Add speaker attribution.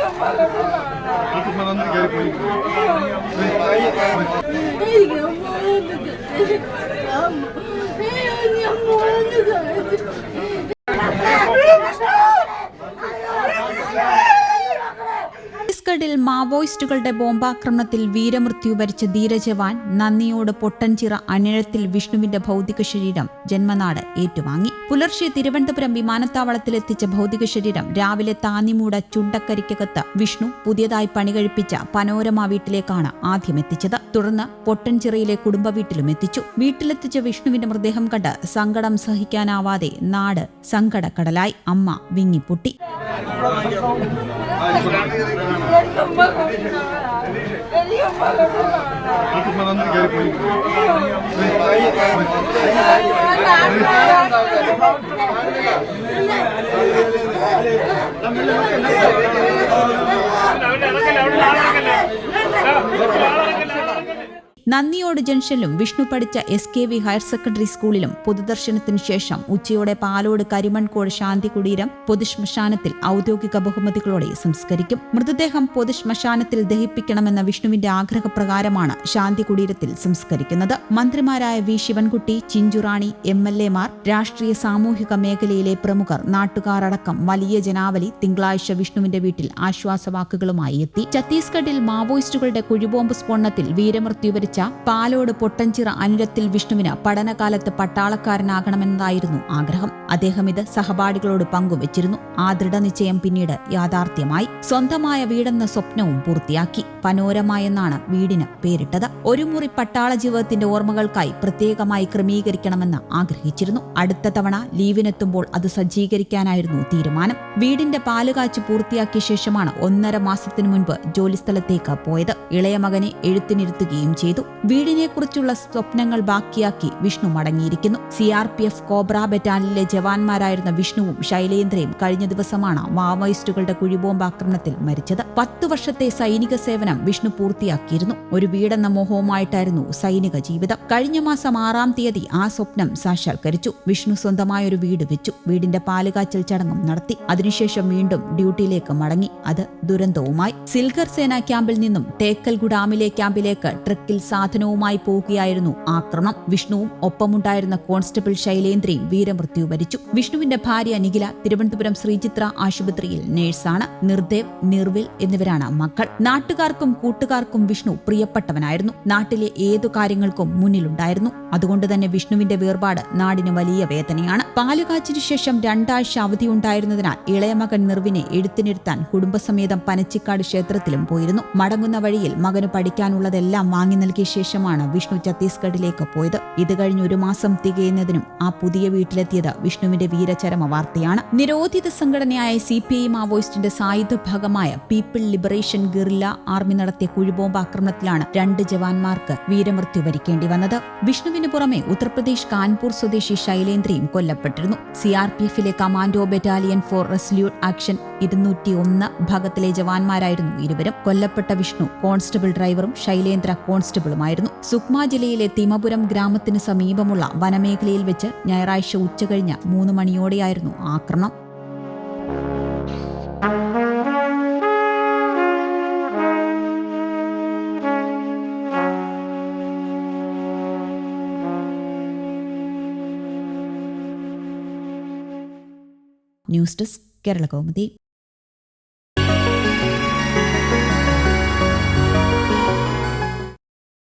Speaker 1: Ay, ay, ay.
Speaker 2: ഛത്തീസ്ഗഡിൽ മാവോയിസ്റ്റുകളുടെ ബോംബാക്രമണത്തിൽ വീരമൃത്യു വരിച്ച ധീരജവാൻ നന്ദിയോട് പൊട്ടൻചിറ അനിഴത്തിൽ വിഷ്ണുവിന്റെ ഭൗതിക ശരീരം ജന്മനാട് ഏറ്റുവാങ്ങി. പുലർച്ചെ തിരുവനന്തപുരം വിമാനത്താവളത്തിലെത്തിച്ച ഭൗതിക ശരീരം രാവിലെ താന്നിമൂട ചുണ്ടക്കരിക്കകത്ത് വിഷ്ണു പുതിയതായി പണികഴിപ്പിച്ച പനോരമ വീട്ടിലേക്കാണ് ആദ്യം എത്തിച്ചത്. തുടർന്ന് പൊട്ടൻചിറയിലെ കുടുംബ വീട്ടിലും എത്തിച്ചു. വീട്ടിലെത്തിച്ച വിഷ്ണുവിന്റെ മൃതദേഹം കണ്ട് സങ്കടം സഹിക്കാനാവാതെ നാട് സങ്കടക്കടലായി. അമ്മ വിങ്ങിപ്പൊട്ടി.
Speaker 3: మనందరూ గడిపోయింది
Speaker 2: നന്ദിയോട് ജംഗ്ഷനിലും വിഷ്ണു പഠിച്ച S K V higher secondary സ്കൂളിലും പൊതുദർശനത്തിന് ശേഷം ഉച്ചയോടെ പാലോട് കരിമൺകോട് ശാന്തി കുടീരം പൊതുശ്മശാനത്തിൽ ഔദ്യോഗിക ബഹുമതികളോടെ സംസ്കരിക്കും. മൃതദേഹം പൊതുശ്മശാനത്തിൽ ദഹിപ്പിക്കണമെന്ന വിഷ്ണുവിന്റെ ആഗ്രഹപ്രകാരമാണ് ശാന്തി കുടീരത്തിൽ സംസ്കരിക്കുന്നത്. മന്ത്രിമാരായ V Sivankutty Chinchurani M L എമാർ രാഷ്ട്രീയ സാമൂഹിക മേഖലയിലെ പ്രമുഖർ നാട്ടുകാർ അടക്കം വലിയ ജനാവലി തിങ്കളാഴ്ച വിഷ്ണുവിന്റെ വീട്ടിൽ ആശ്വാസവാക്കുകളുമായി എത്തി. ഛത്തീസ്ഗഡിൽ മാവോയിസ്റ്റുകളുടെ കുഴിബോംബ് സ്ഫോടനത്തിൽ വീരമൃത്യു വരിച്ച പാലോട് പൊട്ടഞ്ചിറ അനിരത്തിൽ വിഷ്ണുവിന് പഠനകാലത്ത് പട്ടാളക്കാരനാകണമെന്നതായിരുന്നു ആഗ്രഹം. അദ്ദേഹം ഇത് സഹപാഠികളോട് പങ്കുവച്ചിരുന്നു. ആ ദൃഢനിശ്ചയം പിന്നീട് യാഥാർത്ഥ്യമായി സ്വന്തമായ വീടെന്ന സ്വപ്നവും പൂർത്തിയാക്കി. പനോരമ എന്നാണ് വീടിന് പേരിട്ടത്. ഒരു മുറി പട്ടാള ജീവിതത്തിന്റെ ഓർമ്മകൾക്കായി പ്രത്യേകമായി ക്രമീകരിക്കണമെന്ന് ആഗ്രഹിച്ചിരുന്നു. അടുത്ത തവണ ലീവിനെത്തുമ്പോൾ അത് സജ്ജീകരിക്കാനായിരുന്നു തീരുമാനം. വീടിന്റെ പാലുകാച്ച് പൂർത്തിയാക്കിയ ശേഷമാണ് ഒന്നര മാസത്തിനു മുൻപ് ജോലിസ്ഥലത്തേക്ക് പോയത്. ഇളയ മകനെ എഴുത്തിനിരുത്തുകയും ചെയ്തു. വീടിനെക്കുറിച്ചുള്ള സ്വപ്നങ്ങൾ ബാക്കിയാക്കി Vishnu മടങ്ങിയിരിക്കുന്നു. C R P F Cobra ബറ്റാലിയനിലെ ജവാന്മാരായിരുന്ന വിഷ്ണുവും ശൈലേന്ദ്രയും കഴിഞ്ഞ ദിവസമാണ് മാവോയിസ്റ്റുകളുടെ കുഴിബോംബ് ആക്രമണത്തിൽ മരിച്ചത്. പത്തു വർഷത്തെ സൈനിക സേവനം വിഷ്ണു പൂർത്തിയാക്കിയിരുന്നു. ഒരു വീടെന്ന മോഹവുമായിട്ടായിരുന്നു സൈനിക ജീവിതം. കഴിഞ്ഞ മാസം ആറാം തീയതി ആ സ്വപ്നം സാക്ഷാത്കരിച്ചു. വിഷ്ണു സ്വന്തമായ ഒരു വീട് വെച്ചു. വീടിന്റെ പാലുകാച്ചൽ ചടങ്ങും നടത്തി. അതിനുശേഷം വീണ്ടും ഡ്യൂട്ടിയിലേക്ക് മടങ്ങി. അത് ദുരന്തവുമായി. സിൽഗർ സേനാ ക്യാമ്പിൽ നിന്നും തേക്കൽ ഗുഡാമിലെ ക്യാമ്പിലേക്ക് ട്രക്കിൽ സാധനവുമായി പോകുകയായിരുന്നു ആക്രമണം. വിഷ്ണുവും ഒപ്പമുണ്ടായിരുന്ന കോൺസ്റ്റബിൾ ശൈലേന്ദ്രയും വീരമൃത്യു വരിച്ചു. വിഷ്ണുവിന്റെ ഭാര്യ നിഖില തിരുവനന്തപുരം ശ്രീചിത്ര ആശുപത്രിയിൽ നഴ്സാണ്. നിർദേവ് നിർവിൽ എന്നിവരാണ് മക്കൾ. നാട്ടുകാർക്കും കൂട്ടുകാർക്കും വിഷ്ണു പ്രിയപ്പെട്ടവനായിരുന്നു. നാട്ടിലെ ഏതു കാര്യങ്ങൾക്കും മുന്നിലുണ്ടായിരുന്നു. അതുകൊണ്ട് തന്നെ വിഷ്ണുവിന്റെ വേർപാട് നാടിന് വലിയ വേദനയാണ്. പാലുകാച്ചിനു ശേഷം രണ്ടാഴ്ച അവധിയുണ്ടായിരുന്നതിനാൽ ഇളയമകൻ നിർവിനെ എഴുത്തിനിരുത്താൻ കുടുംബസമേതം പനച്ചിക്കാട് ക്ഷേത്രത്തിലും പോയിരുന്നു. മടങ്ങുന്ന വഴിയിൽ മകന് പഠിക്കാനുള്ളതെല്ലാം വാങ്ങി നൽകിയ ശേഷമാണ് വിഷ്ണു ഛത്തീസ്ഗഡിലേക്ക് പോയത്. ഇത് കഴിഞ്ഞ് ഒരു മാസം തികയുന്നതിനും ആ പുതിയ വീട്ടിലെത്തിയത് വിഷ്ണുവിന്റെ വീരചരമ വാർത്തയാണ്. നിരോധിത സംഘടനയായ സി പി ഐ മാവോയിസ്റ്റിന്റെ സായുധ ഭാഗമായ പീപ്പിൾ ലിബറേഷൻ ഗറില്ല ആർമി നടത്തിയ കുഴിബോംബ് ആക്രമണത്തിലാണ് രണ്ട് ജവാന്മാർക്ക് വീരമൃത്യു വരിക്കേണ്ടി വന്നത്. വിഷ്ണുവിന് പുറമെ ഉത്തർപ്രദേശ് കാൺപൂർ സ്വദേശി ശൈലേന്ദ്രയും കൊല്ലപ്പെട്ടിരുന്നു. സി ആർ പി എഫിലെ commando battalion for resolute action ഇരുന്നൂറ്റി ഒന്ന് ഭാഗത്തിലെ ജവാന്മാരായിരുന്നു ഇരുവരും. കൊല്ലപ്പെട്ട വിഷ്ണു കോൺസ്റ്റബിൾ ഡ്രൈവറും ശൈലേന്ദ്ര കോൺസ്റ്റബിളുമായിരുന്നു. സുക്മ ജില്ലയിലെ തിമപുരം ഗ്രാമത്തിന് സമീപമുള്ള വനമേഖലയിൽ വെച്ച് ഞായറാഴ്ച ഉച്ചകഴിഞ്ഞ് മൂന്ന് മണിയോടെയായിരുന്നു ആക്രമണം. News desk Kerala Kaumudi.